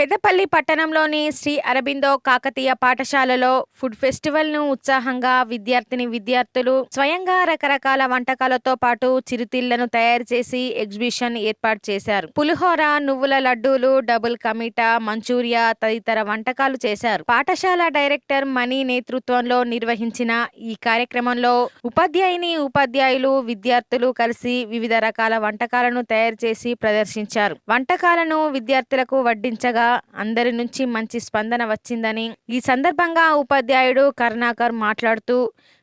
పెద్దపల్లి పట్టణంలోని శ్రీ అరబిందో కాకతీయ పాఠశాలలో ఫుడ్ ఫెస్టివల్ను ఉత్సాహంగా విద్యార్థిని విద్యార్థులు స్వయంగా రకరకాల వంటకాలతో పాటు చిరుతిళ్ళను తయారు చేసి ఎగ్జిబిషన్ ఏర్పాటు చేశారు. పులిహోర నువ్వుల లడ్డూలు డబుల్ కమిటా మంచూరియా తదితర వంటకాలు చేశారు. పాఠశాల డైరెక్టర్ మణి నేతృత్వంలో నిర్వహించిన ఈ కార్యక్రమంలో ఉపాధ్యాయుని ఉపాధ్యాయులు విద్యార్థులు కలిసి వివిధ రకాల వంటకాలను తయారు చేసి ప్రదర్శించారు. వంటకాలను విద్యార్థులకు వడ్డించగా అందరి నుంచి మంచి స్పందన వచ్చిందని ఈ సందర్భంగా ఉపాధ్యాయుడు కరుణాకర్ మాట్లాడుతూ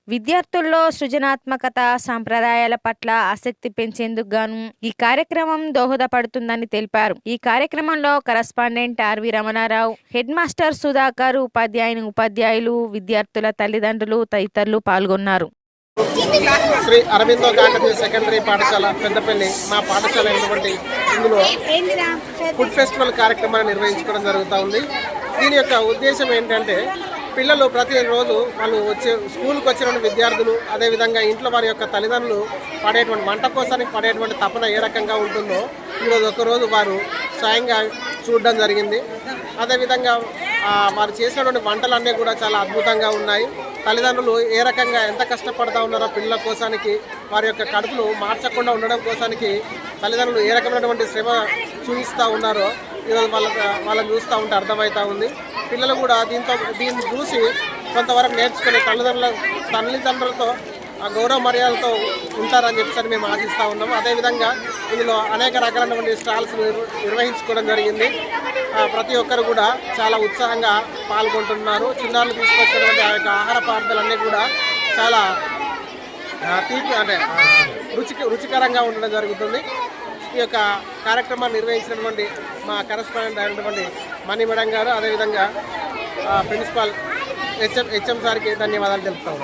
విద్యార్థుల్లో సృజనాత్మకత సాంప్రదాయాల పట్ల ఆసక్తి పెంచేందుకు గాను ఈ కార్యక్రమం దోహదపడుతుందని తెలిపారు. ఈ కార్యక్రమంలో correspondent RV Ramanarao head master Sudhakar ఉపాధ్యాయుని ఉపాధ్యాయులు విద్యార్థుల తల్లిదండ్రులు తదితరులు పాల్గొన్నారు. శ్రీ అరవిందో గాంధీ సెకండరీ పాఠశాల పెద్దపల్లి. మా పాఠశాల అయినటువంటి ఇందులో ఫుడ్ ఫెస్టివల్ కార్యక్రమాన్ని నిర్వహించుకోవడం జరుగుతూ ఉంది. దీని యొక్క ఉద్దేశం ఏంటంటే పిల్లలు ప్రతిరోజు వాళ్ళు వచ్చే స్కూల్కి వచ్చిన విద్యార్థులు అదేవిధంగా ఇంట్లో వారి యొక్క తల్లిదండ్రులు పడేటువంటి వంట కోసానికి పడేటువంటి తపన ఏ రకంగా ఉంటుందో ఈరోజు ఒకరోజు వారు స్వయంగా చూడడం జరిగింది. అదేవిధంగా వారు చేసినటువంటి వంటలన్నీ కూడా చాలా అద్భుతంగా ఉన్నాయి. తల్లిదండ్రులు ఏ రకంగా ఎంత కష్టపడతా ఉన్నారో పిల్లల కోసానికి వారి యొక్క కడుపులు మార్చకుండా ఉండడం కోసానికి తల్లిదండ్రులు ఏ రకమైనటువంటి శ్రమ చూపిస్తూ ఉన్నారో ఈరోజు వాళ్ళ వాళ్ళని చూస్తూ ఉంటే అర్థమవుతా ఉంది. పిల్లలు కూడా దీంతో దీన్ని చూసి కొంతవరకు నేర్చుకుని తల్లిదండ్రుల తల్లిదండ్రులతో ఆ గౌరవ మర్యాదలతో ఉంటారని చెప్పేసి మేము ఆశిస్తూ ఉన్నాము. అదేవిధంగా ఇందులో అనేక రకాలైనటువంటి స్టాల్స్ నిర్వహించుకోవడం జరిగింది. ప్రతి ఒక్కరు కూడా చాలా ఉత్సాహంగా పాల్గొంటున్నారు. చిన్నారులు తీసుకొచ్చినటువంటి ఆ యొక్క ఆహార పదార్థాలన్నీ కూడా చాలా తీపి అంటే రుచిక రుచికరంగా ఉండడం జరుగుతుంది. ఈ యొక్క కార్యక్రమాన్ని నిర్వహించినటువంటి మా కరెస్పాండెంట్ అయినటువంటి మణి మేడం గారు అదేవిధంగా ప్రిన్సిపాల్ హెచ్ఎం హెచ్ఎం సార్కి ధన్యవాదాలు తెలుపుతాము.